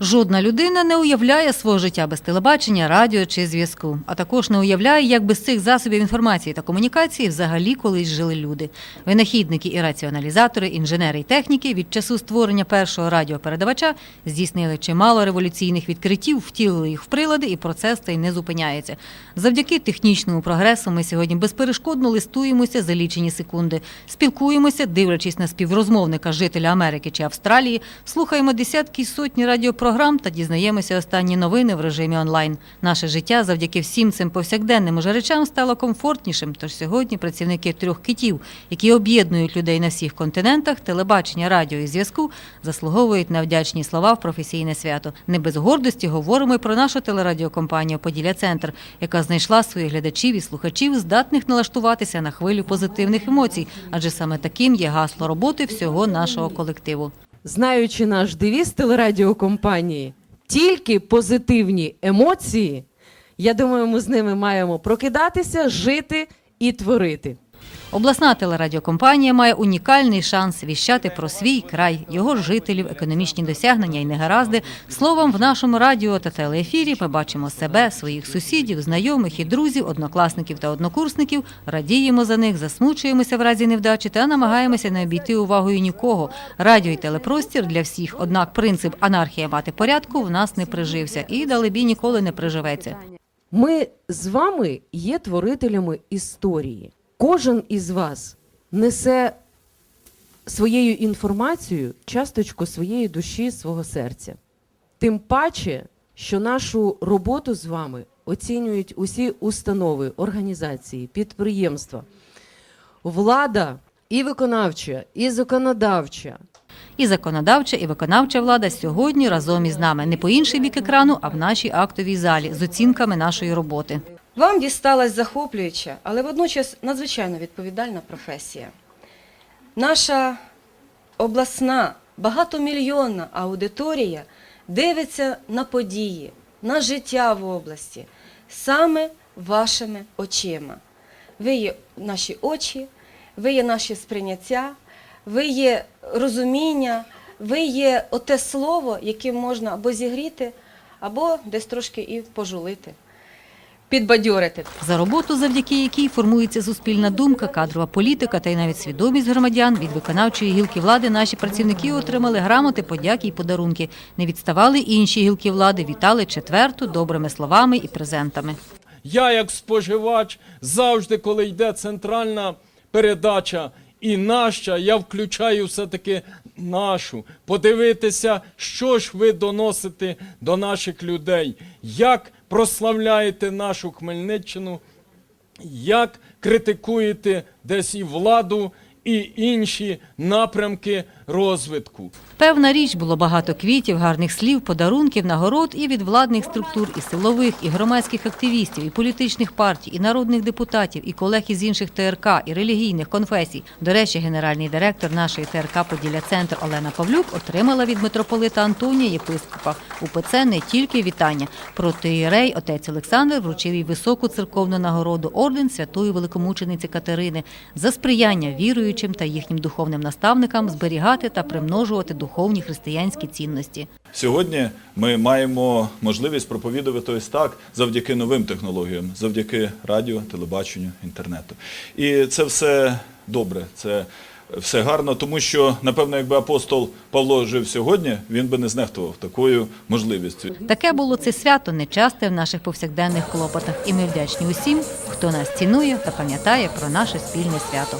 Жодна людина не уявляє свого життя без телебачення, радіо чи зв'язку, а також не уявляє, як без цих засобів інформації та комунікації взагалі колись жили люди. Винахідники і раціоналізатори, інженери і техніки від часу створення першого радіопередавача здійснили чимало революційних відкриттів, втілили їх в прилади, і процес цей не зупиняється. Завдяки технічному прогресу ми сьогодні безперешкодно листуємося за лічені секунди, спілкуємося, дивлячись на співрозмовника жителя Америки чи Австралії, слухаємо десятки й сотні радіопрограм та дізнаємося останні новини в режимі онлайн. Наше життя завдяки всім цим повсякденним уже речам стало комфортнішим. Тож сьогодні працівники трьох китів, які об'єднують людей на всіх континентах, телебачення, радіо і зв'язку, заслуговують на вдячні слова в професійне свято. Не без гордості говоримо й про нашу телерадіокомпанію Поділля Центр, яка знайшла своїх глядачів і слухачів, здатних налаштуватися на хвилю позитивних емоцій, адже саме таким є гасло роботи всього нашого колективу. Знаючи наш девіз телерадіокомпанії, тільки позитивні емоції, я думаю, ми з ними маємо прокидатися, жити і творити. Обласна телерадіокомпанія має унікальний шанс віщати про свій край, його жителів, економічні досягнення і негаразди. Словом, в нашому радіо та телеефірі ми бачимо себе, своїх сусідів, знайомих і друзів, однокласників та однокурсників, радіємо за них, засмучуємося в разі невдачі та намагаємося не обійти увагою нікого. Радіо і телепростір для всіх. Однак принцип анархія мати порядку в нас не прижився і далебі ніколи не приживеться. Ми з вами є творителями історії. Кожен із вас несе своєю інформацією часточку своєї душі, свого серця. Тим паче, що нашу роботу з вами оцінюють усі установи, організації, підприємства, влада і виконавча, і законодавча, І законодавча, і виконавча влада сьогодні разом із нами не по інший бік екрану, а в нашій актовій залі з оцінками нашої роботи. Вам дісталась захоплююча, але водночас надзвичайно відповідальна професія. Наша обласна багатомільйонна аудиторія дивиться на події, на життя в області саме вашими очима. Ви є наші очі, ви є наші сприйняття, ви є розуміння, ви є оте слово, яким можна або зігріти, або десь трошки і пожулити, підбадьорити. За роботу, завдяки якій формується суспільна думка, кадрова політика та й навіть свідомість громадян від виконавчої гілки влади наші працівники отримали грамоти, подяки і подарунки. Не відставали інші гілки влади, вітали четверту добрими словами і презентами. Я, як споживач, завжди, коли йде центральна передача і наша, я включаю все-таки нашу. Подивитися, що ж ви доносите до наших людей, як прославляєте нашу Хмельниччину, як критикуєте десь і владу, і інші напрямки розвитку. Певна річ було багато квітів, гарних слів, подарунків, нагород і від владних структур, і силових, і громадських активістів, і політичних партій, і народних депутатів, і колег із інших ТРК, і релігійних конфесій. До речі, генеральний директор нашої ТРК Поділля Центр Олена Павлюк отримала від митрополита Антонія єпископа УПЦ не тільки вітання. Протиєрей отець Олександр вручив їй високу церковну нагороду орден святої великомучениці Катерини за сприяння віруючим та їхнім духовним наставникам зберігати та примножувати духовні християнські цінності. Сьогодні ми маємо можливість проповідувати ось так завдяки новим технологіям, завдяки радіо, телебаченню, інтернету. І це все добре, це все гарно, тому що, напевно, якби апостол Павло жив сьогодні, він би не знехтував такою можливістю. Таке було це свято нечасте в наших повсякденних клопотах, і ми вдячні усім, хто нас цінує та пам'ятає про наше спільне свято.